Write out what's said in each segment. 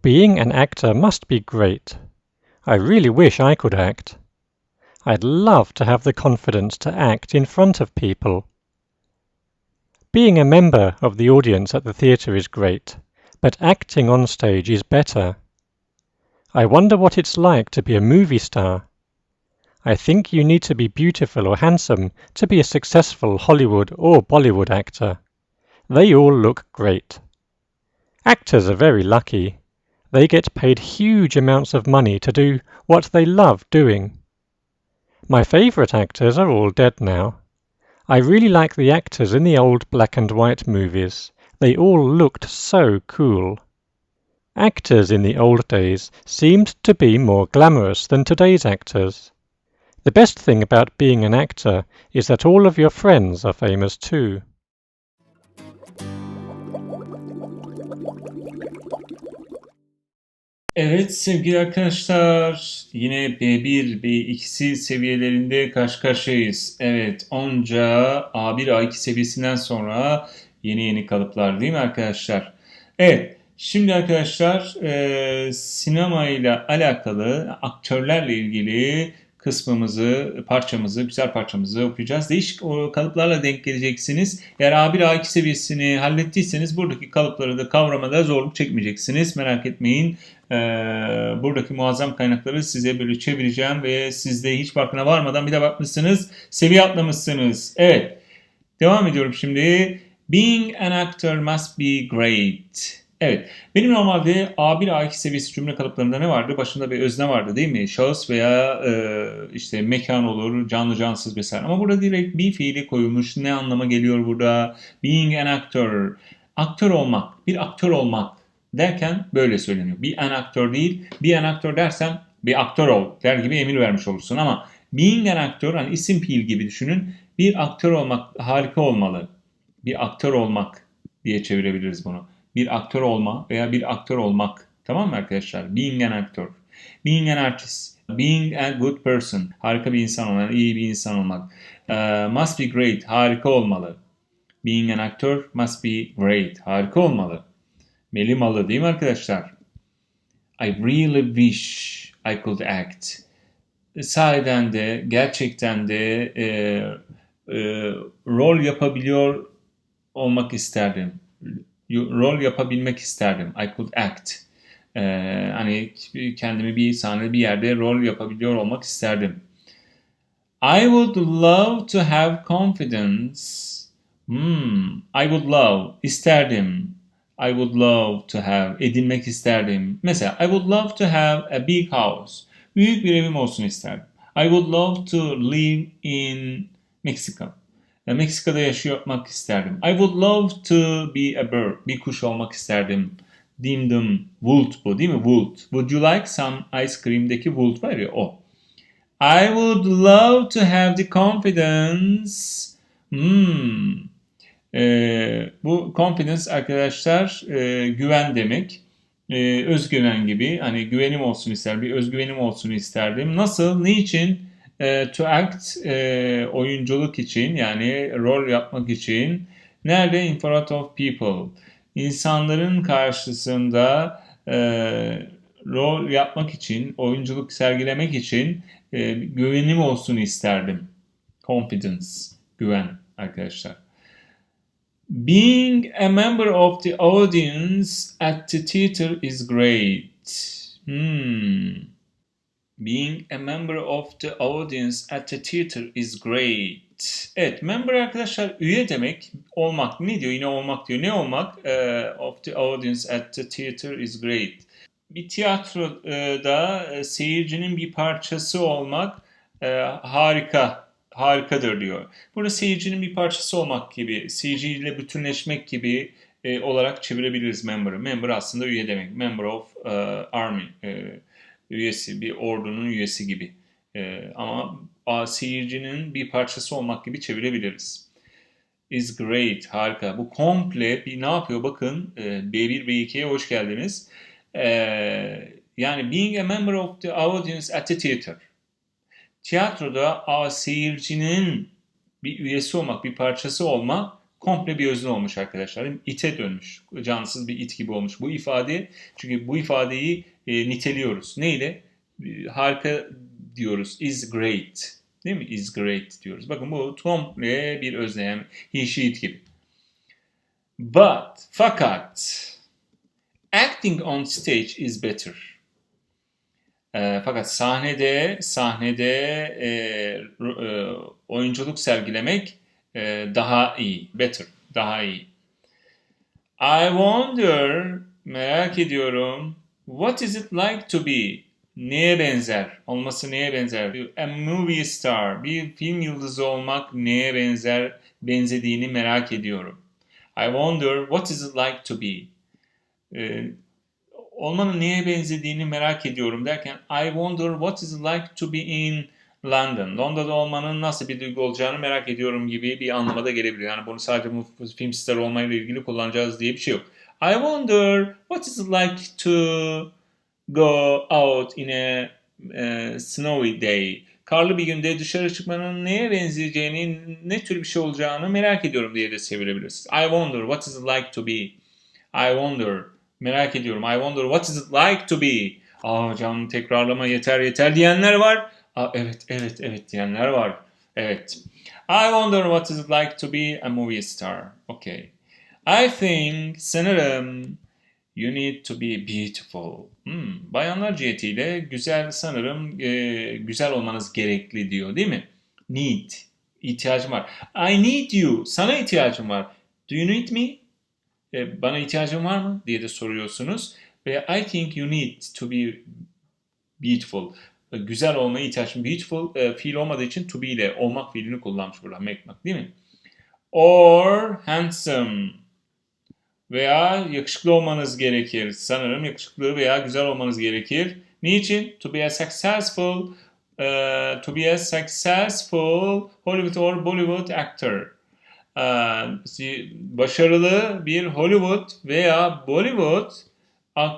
Being an actor must be great. I really wish I could act. I'd love to have the confidence to act in front of people. Being a member of the audience at the theatre is great, but acting on stage is better. I wonder what it's like to be a movie star. I think you need to be beautiful or handsome to be a successful Hollywood or Bollywood actor. They all look great. Actors are very lucky. They get paid huge amounts of money to do what they love doing. My favourite actors are all dead now. I really like the actors in the old black and white movies. They all looked so cool. Actors in the old days seemed to be more glamorous than today's actors. The best thing about being an actor is that all of your friends are famous too. Evet sevgili arkadaşlar yine B1 B2 seviyelerinde karşı karşıyayız. Evet onca A1 A2 seviyesinden sonra yeni yeni kalıplar değil mi arkadaşlar? Evet şimdi arkadaşlar e, sinema ile alakalı aktörlerle ilgili kısmımızı, parçamızı, güzel parçamızı okuyacağız. Değişik kalıplarla denk geleceksiniz. Eğer A1 A2 seviyesini hallettiyseniz buradaki kalıpları da kavramada zorluk çekmeyeceksiniz. Merak etmeyin. Ee, buradaki muazzam kaynakları size böyle çevireceğim ve siz de hiç farkına varmadan bir de bakmışsınız, seviye atlamışsınız. Evet, devam ediyorum şimdi. Being an actor must be great. Evet. Benim normalde A1 A2 seviyesi cümle kalıplarında ne vardı? Başında bir özne vardı değil mi? Şahıs veya e, işte mekan olur, canlı cansız vesaire. Ama burada direkt bir fiili koyulmuş. Ne anlama geliyor burada? Being an actor. Aktör olmak, bir aktör olmak derken böyle söyleniyor. Bir an aktör değil, bir an aktör dersen bir aktör ol der gibi emir vermiş olursun ama being an aktör hani isim fiil gibi düşünün. Bir aktör olmak harika olmalı. Bir aktör olmak diye çevirebiliriz bunu bir aktör olma veya bir aktör olmak. Tamam mı arkadaşlar? Being an actor. Being an artist. Being a good person. Harika bir insan olmak, iyi bir insan olmak. Uh, must be great. Harika olmalı. Being an actor must be great. Harika olmalı. Melimalı değil mi arkadaşlar? I really wish I could act. Sahiden de, gerçekten de e, e, rol yapabiliyor olmak isterdim rol yapabilmek isterdim. I could act. Ee, hani kendimi bir sahnede bir yerde rol yapabiliyor olmak isterdim. I would love to have confidence. Hmm, I would love, isterdim. I would love to have, edinmek isterdim. Mesela I would love to have a big house. Büyük bir evim olsun isterdim. I would love to live in Mexico. Meksika'da yaşamak isterdim. I would love to be a bird. Bir kuş olmak isterdim. Dimdim. Would bu değil mi? Would. Would you like some ice cream'deki would var ya o. I would love to have the confidence. Hmm. Ee, bu confidence arkadaşlar e, güven demek. Ee, özgüven gibi. Hani güvenim olsun ister, bir özgüvenim olsun isterdim. Nasıl? Niçin? E, to act e, oyunculuk için yani rol yapmak için nerede in front of people insanların karşısında e, rol yapmak için oyunculuk sergilemek için e, güvenim olsun isterdim confidence güven arkadaşlar Being a member of the audience at the theater is great. Hmm. Being a member of the audience at the theater is great. Evet, member arkadaşlar üye demek. Olmak ne diyor? Yine olmak diyor. Ne olmak? Uh, of the audience at the theater is great. Bir tiyatroda uh, seyircinin bir parçası olmak uh, harika, harikadır diyor. Burada seyircinin bir parçası olmak gibi, seyirciyle bütünleşmek gibi e, olarak çevirebiliriz member'ı. Member aslında üye demek. Member of uh, army. E, üyesi, bir ordunun üyesi gibi. E, ama seyircinin bir parçası olmak gibi çevirebiliriz. Is great, harika. Bu komple bir ne yapıyor? Bakın e, B1, B2'ye hoş geldiniz. E, yani being a member of the audience at the theater. Tiyatroda a, seyircinin bir üyesi olmak, bir parçası olmak komple bir özne olmuş arkadaşlar. İte dönmüş. Cansız bir it gibi olmuş. Bu ifade çünkü bu ifadeyi e, niteliyoruz. Neyle? E, harika diyoruz. Is great. Değil mi? Is great diyoruz. Bakın bu komple bir özne. Yani he, she, it gibi. But, fakat acting on stage is better. E, fakat sahnede sahnede e, e, oyunculuk sergilemek e, daha iyi, better, daha iyi. I wonder, merak ediyorum, what is it like to be? Neye benzer? Olması neye benzer? A movie star, bir film yıldızı olmak neye benzer, benzediğini merak ediyorum. I wonder, what is it like to be? Ee, olmanın neye benzediğini merak ediyorum derken I wonder what is it like to be in London. Londra'da olmanın nasıl bir duygu olacağını merak ediyorum gibi bir anlama da gelebiliyor. Yani bunu sadece film star olmayla ilgili kullanacağız diye bir şey yok. I wonder what is it like to go out in a, a snowy day. Karlı bir günde dışarı çıkmanın neye benzeyeceğini, ne tür bir şey olacağını merak ediyorum diye de çevirebilirsiniz. I wonder what is it like to be. I wonder Merak ediyorum. I wonder what is it like to be? Aa hocam tekrarlama yeter yeter diyenler var. Aa, evet evet evet diyenler var. Evet. I wonder what is it like to be a movie star. Okay. I think sanırım you need to be beautiful. Hmm, bayanlar cihetiyle güzel sanırım e, güzel olmanız gerekli diyor değil mi? Need. ihtiyacım var. I need you. Sana ihtiyacım var. Do you need me? E, bana ihtiyacın var mı diye de soruyorsunuz. Ve I think you need to be beautiful. E, güzel olmaya ihtiyacım. Beautiful e, fiil olmadığı için to be ile olmak fiilini kullanmış burada. Make, make değil mi? Or handsome veya yakışıklı olmanız gerekir. Sanırım yakışıklı veya güzel olmanız gerekir. Niçin? To be a successful uh, to be a successful Hollywood or Bollywood actor. Ee, başarılı bir Hollywood veya Bollywood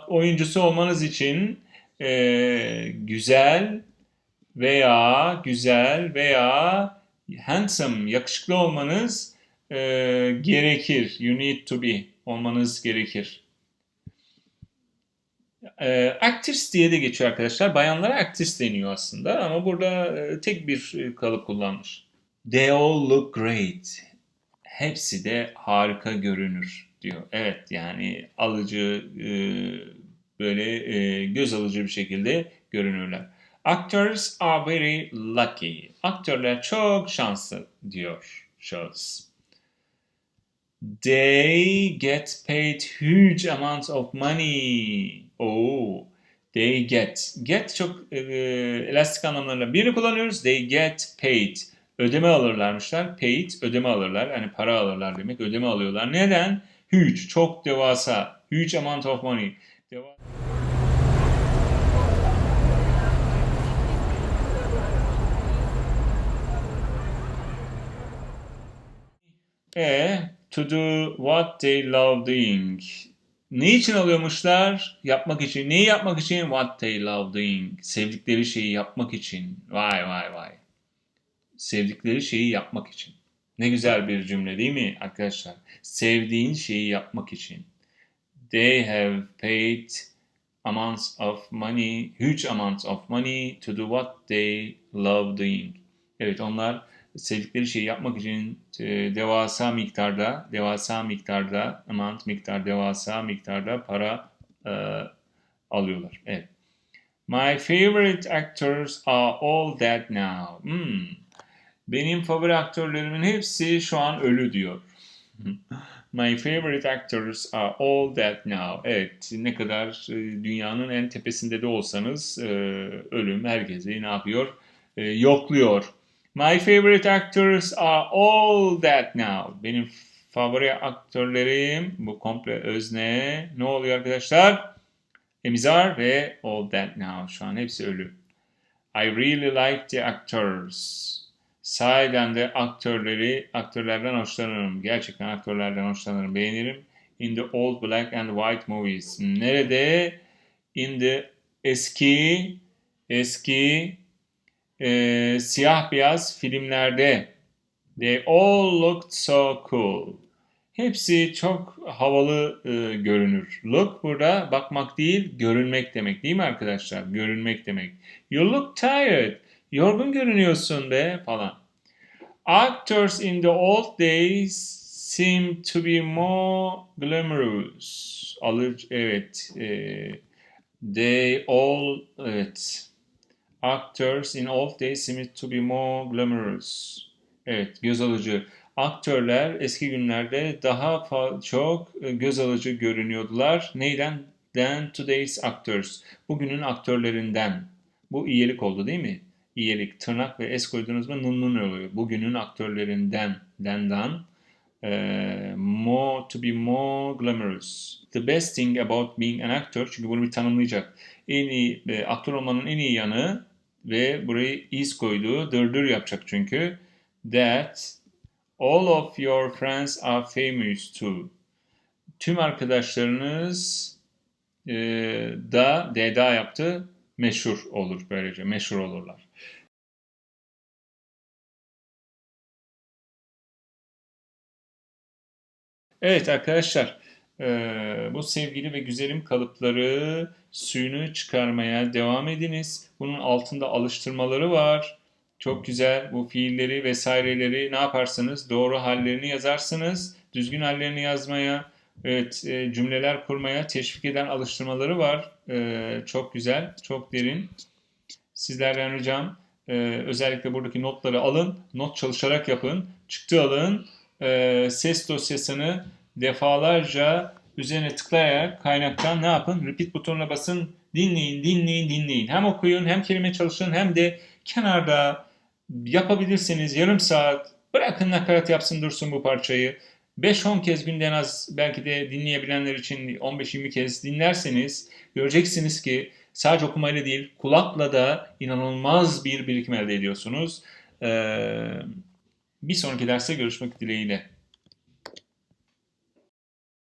oyuncusu olmanız için e, güzel veya güzel veya handsome, yakışıklı olmanız e, gerekir. You need to be olmanız gerekir. E, actress diye de geçiyor arkadaşlar. Bayanlara actress deniyor aslında ama burada e, tek bir kalıp kullanmış. They all look great hepsi de harika görünür diyor. Evet yani alıcı e, böyle e, göz alıcı bir şekilde görünürler. Actors are very lucky. Aktörler çok şanslı diyor şahıs. They get paid huge amounts of money. Oh, they get. Get çok e, elastik anlamlarla birini kullanıyoruz. They get paid ödeme alırlarmışlar. Paid ödeme alırlar. Yani para alırlar demek. Ödeme alıyorlar. Neden? Huge, çok devasa. Huge amount of money. Deva E, to do what they love doing. Ne için alıyormuşlar? Yapmak için. Neyi yapmak için? What they love doing. Sevdikleri şeyi yapmak için. Vay vay vay sevdikleri şeyi yapmak için. Ne güzel bir cümle değil mi arkadaşlar? Sevdiğin şeyi yapmak için. They have paid amounts of money, huge amounts of money to do what they love doing. Evet onlar sevdikleri şeyi yapmak için e, devasa miktarda, devasa miktarda, amount miktar, devasa miktarda para e, alıyorlar. Evet. My favorite actors are all dead now. Hmm. Benim favori aktörlerimin hepsi şu an ölü diyor. My favorite actors are all dead now. Evet, ne kadar e, dünyanın en tepesinde de olsanız e, ölüm herkesi ne yapıyor? E, yokluyor. My favorite actors are all dead now. Benim favori aktörlerim bu komple özne. Ne oluyor arkadaşlar? Emizar ve all dead now. Şu an hepsi ölü. I really like the actors. Sahiden de aktörleri, aktörlerden hoşlanırım. Gerçekten aktörlerden hoşlanırım, beğenirim. In the old black and white movies. Nerede? In the eski, eski e, siyah beyaz filmlerde. They all looked so cool. Hepsi çok havalı e, görünür. Look burada bakmak değil, görünmek demek değil mi arkadaşlar? Görünmek demek. You look tired. Yorgun görünüyorsun be falan. Actors in the old days seem to be more glamorous. Alır, evet. E, they all, evet. Actors in old days seem to be more glamorous. Evet, göz alıcı. Aktörler eski günlerde daha çok e, göz alıcı görünüyordular. Neyden? Than today's actors. Bugünün aktörlerinden. Bu iyilik oldu değil mi? İyilik. Tırnak ve es koydunuz mu nun oluyor. Bugünün aktörlerinden. Dendan. Ee, more to be more glamorous. The best thing about being an actor çünkü bunu bir tanımlayacak. En iyi e, aktör olmanın en iyi yanı ve burayı is koydu. Dırdır yapacak çünkü. That all of your friends are famous too. Tüm arkadaşlarınız e, da deda yaptı meşhur olur böylece meşhur olurlar. Evet arkadaşlar, eee, bu sevgili ve güzelim kalıpları suyunu çıkarmaya devam ediniz. Bunun altında alıştırmaları var. Çok güzel. Bu fiilleri vesaireleri ne yaparsınız? Doğru hallerini yazarsınız. Düzgün hallerini yazmaya, evet e, cümleler kurmaya teşvik eden alıştırmaları var. Eee, çok güzel, çok derin. Sizlerden ricam e, özellikle buradaki notları alın, not çalışarak yapın, çıktı alın, e, ses dosyasını defalarca üzerine tıklayarak kaynaktan ne yapın? Repeat butonuna basın, dinleyin, dinleyin, dinleyin. Hem okuyun, hem kelime çalışın, hem de kenarda yapabilirseniz yarım saat bırakın nakarat yapsın dursun bu parçayı. 5-10 kez günde en az belki de dinleyebilenler için 15-20 kez dinlerseniz göreceksiniz ki sadece okumayla değil kulakla da inanılmaz bir birikim elde ediyorsunuz. Ee, bir sonraki derste görüşmek dileğiyle.